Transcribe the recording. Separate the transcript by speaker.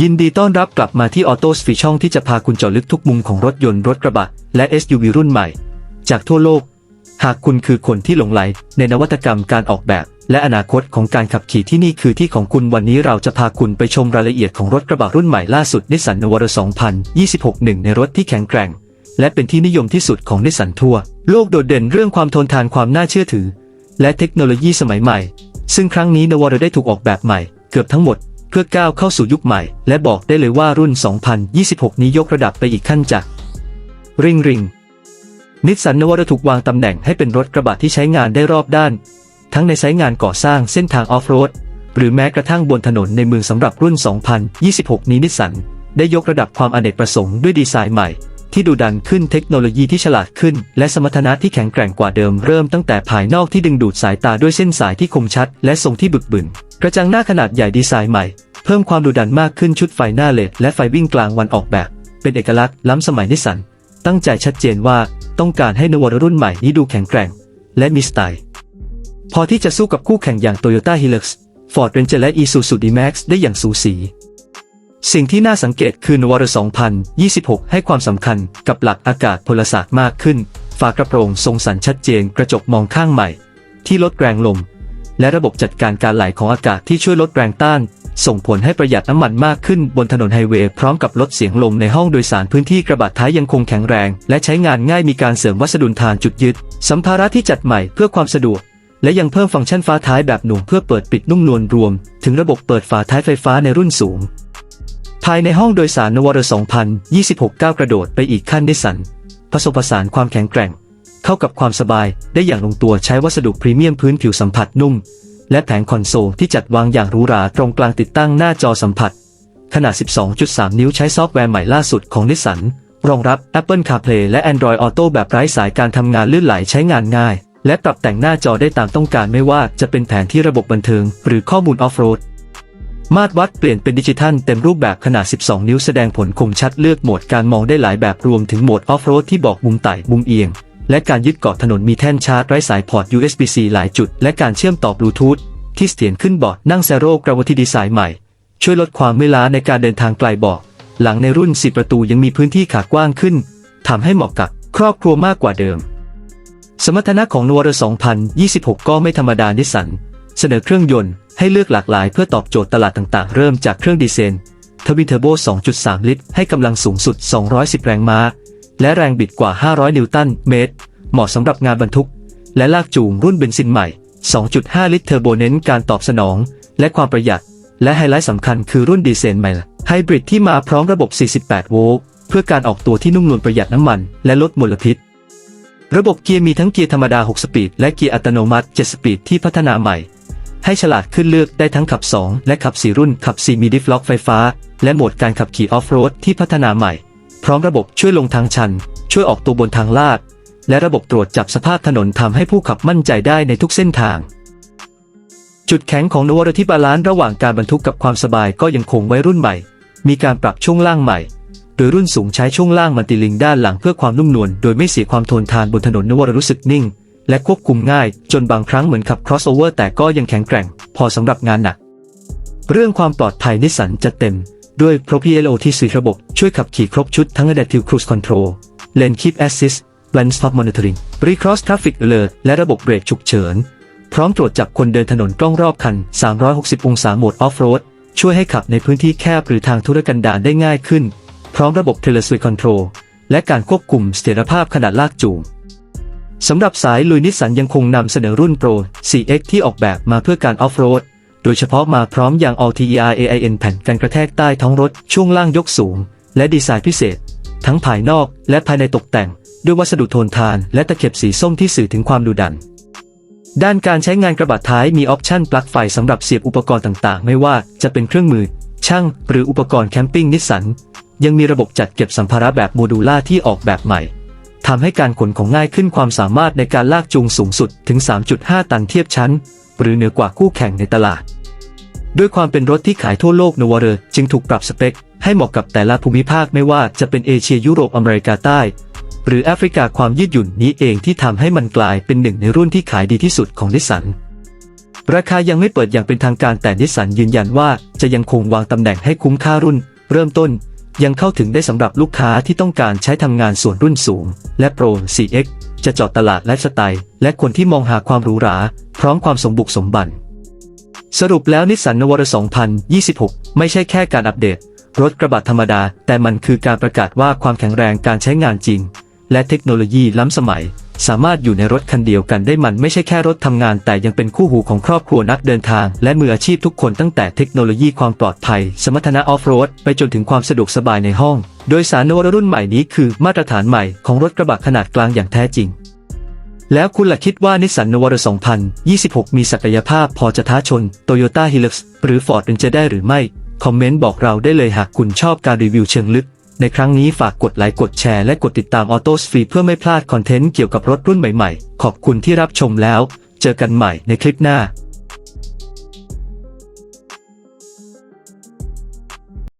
Speaker 1: ยินดีต้อนรับกลับมาที่ออโต้สฟีช่องที่จะพาคุณเจาะลึกทุกมุมของรถยนต์รถกระบะ และ SUV รุ่นใหม่ จากทั่วโลก หากคุณคือคนที่หลงไหล ในนวัตกรรมการออกแบบ และอนาคตของการขับขี่ที่นี่คือที่ของคุณวันนี้เราจะพาคุณไปชมรายละเอียดของรถกระบะรุ่นใหม่ล่าสุดนิสสันนวาร2026หนึ่งในรถที่แข็งแกร่ง และเป็นที่นิยมที่สุดของนิสสันทั่ว โลกโดดเด่นเรื่องความทนทานความน่าเชื่อถือ และเทคโนโลยีสมัยใหม่ ซึ่งครั้งนี้นวารได้ถูกออกแบบใหม่ เกือบทั้งหมด เพื่อก้าวเข้าสู่ยุคใหม่ และบอกได้เลยว่ารุ่น 2026 นี้ยกระดับไปอีกขั้นจาก ริงริงนิสสันนวารถูกวางตำแหน่งให้เป็นรถกระบะที่ใช้งานได้รอบด้าน ทั้งในใช้งานก่อสร้างเส้นทางออฟโรด หรือแม้กระทั่งบนถนนในเมืองสำหรับรุ่น 2026 นี้นิสสันได้ยกระดับความอเนกประสงค์ด้วยดีไซน์ใหม่ ที่ดูดันขึ้นเทคโนโลยีที่ฉลาดขึ้น และสมรรถนะที่แข็งแกร่งกว่าเดิมเริ่มตั้งแต่ภายนอกที่ดึงดูดสายตาด้วยเส้นสายที่คมชัด และทรงที่บึกบึนกระจังหน้าขนาดใหญ่ดีไซน์ใหม่ เพิ่มความดุดันมากขึ้นชุดไฟหน้าเลดและไฟวิ่งกลางวันออกแบบ เป็นเอกลักษณ์ล้ำสมัยนิสสันตั้งใจชัดเจนว่าต้องการให้นวรรุ่นใหม่นี้ดูแข็งแกร่ง และมีสไตล์ พอที่จะสู้กับคู่แข่งอย่าง Toyota Hilux Ford Ranger และ Isuzu D-Max ได้อย่างสูสี สิ่งที่น่าสังเกตคือนวร2026 ให้ความสำคัญกับหลักอากาศพลศาสตร์มากขึ้น ฝากระโปรงทรงสันชัดเจนกระจกมองข้างใหม่ ที่ลดแรงลม และระบบจัดการการไหลของอากาศที่ช่วยลดแรงต้าน ส่งผลให้ประหยัดน้ำมันมากขึ้นบนถนนไฮเวย์พร้อมกับลดเสียงลมในห้องโดยสารพื้นที่กระบะท้ายยังคงแข็งแรง และใช้งานง่ายมีการเสริมวัสดุทานจุดยึด สัมภาระที่จัดใหม่เพื่อความสะดวกและยังเพิ่มฟังก์ชันฟ้าท้ายแบบหน่วงเพื่อเปิดปิดนุ่มนวลรวม ถึงระบบเปิดฝาท้ายไฟฟ้าในรุ่นสูง ภายในห้องโดยสารนวร2026 ก้าวกระโดดไปอีกขั้นนิสสัน ผสมผสานความแข็งแกร่ง เข้ากับความสบายได้อย่างลงตัวใช้วัสดุพรีเมียมพื้นผิวสัมผัสนุ่ม และแผงคอนโซลที่จัดวางอย่างหรูหราตรงกลางติดตั้งหน้าจอสัมผัส ขนาด 12.3 นิ้วใช้ซอฟต์แวร์ใหม่ล่าสุดของนิสสันรองรับ Apple CarPlay และ Android Auto แบบไร้สายการทำงานลื่นไหลใช้งานง่าย และปรับแต่งหน้าจอได้ตามต้องการไม่ว่าจะเป็นแผนที่ระบบบันเทิง หรือข้อมูลออฟโรด มาตรวัดเปลี่ยนเป็นดิจิทัลเต็มรูปแบบขนาด 12 นิ้วแสดงผลคมชัดเลือกโหมดการมองได้หลายแบบรวมถึงโหมดออฟโรดที่บอกมุมไต่มุมเอียง และการยึดเกาะถนนมีแท่นชาร์จไร้สายพอร์ต USB-C หลายจุด และการเชื่อมต่อบลูทูธที่เสถียรขึ้นเบาะนั่ง Zero Gravity ดีไซน์ใหม่ ช่วยลดความเมื่อยล้าในการเดินทางไกลบาะหลังในรุ่น 10 ประตูยังมีพื้นที่ขากว้างขึ้นทำให้เหมาะกับครอบครัวมากกว่าเดิม สมรรถนะของนัวเร2026 ก็ไม่ธรรมดานิสันเสนอเครื่องยนต์ ให้เลือกหลากหลายเพื่อตอบโจทย์ตลาดต่างๆ เริ่มจากเครื่องดีเซลทวินเทอร์โบ 2.3 ลิตร ให้กำลังสูงสุด 210 แรงม้า และแรงบิดกว่า 500 นิวตันเมตร เหมาะสำหรับงานบรรทุก และลากจูงรุ่นเบนซินใหม่ 2.5 ลิตรเทอร์โบเน้นการตอบสนอง และความประหยัด และไฮไลท์สำคัญคือรุ่นดีเซลใหม่ไฮบริดที่มาพร้อมระบบ 48 โวลต์ เพื่อการออกตัวที่นุ่มนวลประหยัดน้ำมัน และลดมลพิษ ระบบเกียร์มีทั้งเกียร์ธรรมดา 6 สปีด และเกียร์อัตโนมัติ 7 สปีดที่พัฒนาใหม่ ให้ฉลาดขึ้นเลือกได้ทั้งขับ 2 และขับ 4 รุ่นขับ 4 มีดิฟล็อกไฟฟ้า และโหมดการขับขี่ออฟโรดที่พัฒนาใหม่ พร้อมระบบช่วยลงทางชัน ช่วยออกตัวบนทางลาด และระบบตรวจจับสภาพถนนทำให้ผู้ขับมั่นใจได้ในทุกเส้นทาง จุดแข็งของนวรที่บาลานซ์ระหว่างการบรรทุกกับความสบายก็ยังคงไว้รุ่นใหม่ มีการปรับช่วงล่างใหม่โดยรุ่นสูงใช้ช่วงล่างมันติลิงด้านหลังเพื่อความนุ่มนวลโดยไม่เสียความทนทานบนถนนนวรรู้สึกนิ่ง และควบคุมง่าย จนบางครั้งเหมือนขับ crossover แต่ก็ยังแข็งแกร่ง พอสำหรับงานหนัก เรื่องความปลอดภัยนิสสันจะเต็ม ด้วย Pro PLO ที่สื่อระบบ ช่วยขับขี่ครบชุดทั้ง Adaptive Cruise Control Lane Keep Assist Blind Spot Monitoring Recross Traffic Alert และระบบเบรกฉุกเฉิน พร้อมตรวจจับคนเดินถนนกล้องรอบคัน 360 องศาโหมดออฟโรดช่วยให้ขับในพื้นที่แคบหรือทางธุรกันดารได้ง่ายขึ้น พร้อมระบบ Trailer Sway Control และการควบคุมเสถียรภาพขนาดลากจูง สำหรับสายลุยนิสสันยังคงนำเสนอรุ่น Pro 4X ที่ออกแบบมาเพื่อการออฟโรด โดยเฉพาะมาพร้อมยาง All TER AIN แผ่นกันกระแทกใต้ท้องรถ ช่วงล่างยกสูง และดีไซน์พิเศษ ทั้งภายนอกและภายในตกแต่ง ด้วยวัสดุโทนทาน และตะเข็บสีส้มที่สื่อถึงความดุดัน ด้านการใช้งานกระบะท้ายมีออปชั่นปลั๊กไฟสำหรับเสียบอุปกรณ์ต่างๆ ไม่ว่าจะเป็นเครื่องมือ ช่างหรืออุปกรณ์แคมปิ้งนิสสันยังมีระบบจัดเก็บสัมภาระแบบโมดูล่าที่ออกแบบใหม่ ทำให้การขนของง่ายขึ้นความสามารถในการลากจูงสูงสุดถึง 3.5 ตันเทียบชั้น หรือเหนือกว่าคู่แข่งในตลาด ด้วยความเป็นรถที่ขายทั่วโลกนวเรจึงถูกปรับสเปค ให้เหมาะกับแต่ละภูมิภาคไม่ว่าจะเป็นเอเชียยุโรปอเมริกาใต้ หรือแอฟริกาความยืดหยุ่นนี้เองที่ทำให้มันกลายเป็นหนึ่งในรุ่นที่ขายดีที่สุดของนิสสันราคายังไม่เปิดอย่างเป็นทางการแต่นิสสันยืนยันว่าจะยังคงวางตำแหน่งให้คุ้มค่ารุ่น เริ่มต้น ยังเข้าถึงได้สำหรับลูกค้าที่ต้องการใช้ทำงานส่วนรุ่นสูง และโปร 4X จะเจาะตลาดไลฟ์สไตล์ และคนที่มองหาความหรูหรา พร้อมความสมบุกสมบัน สรุปแล้วนิสสันนวร2026 ไม่ใช่แค่การอัปเดต รถกระบะธรรมดา แต่มันคือการประกาศว่าความแข็งแรงการใช้งานจริง และเทคโนโลยีล้ำสมัย สามารถอยู่ในรถคันเดียวกันได้มันไม่ใช่แค่รถทำงาน แต่ยังเป็นคู่หูของครอบครัวนักเดินทาง และมืออาชีพทุกคนตั้งแต่เทคโนโลยีความปลอดภัย สมรรถนะออฟโรดไปจนถึงความสะดวกสบายในห้อง โดยสารนวรรุ่นใหม่นี้คือมาตรฐานใหม่ของรถกระบะขนาดกลางอย่างแท้จริงแล้วคุณล่ะคิดว่านิสสันนวร2026 มีศักยภาพพอจะท้าชน Toyota Hilux หรือ Ford Ranger ได้หรือไม่ คอมเมนต์บอกเราได้เลยหากคุณชอบการรีวิวเชิงลึก ในครั้งนี้ฝากกดไลค์กดแชร์และกดติดตาม Auto s p h e r e เพื่อไม่พลาดคอนเทนต์เกี่ยวกับรถรุ่นใหม่ๆ ขอบคุณที่รับชมแล้ว เจอกันใหม่ในคลิปหน้า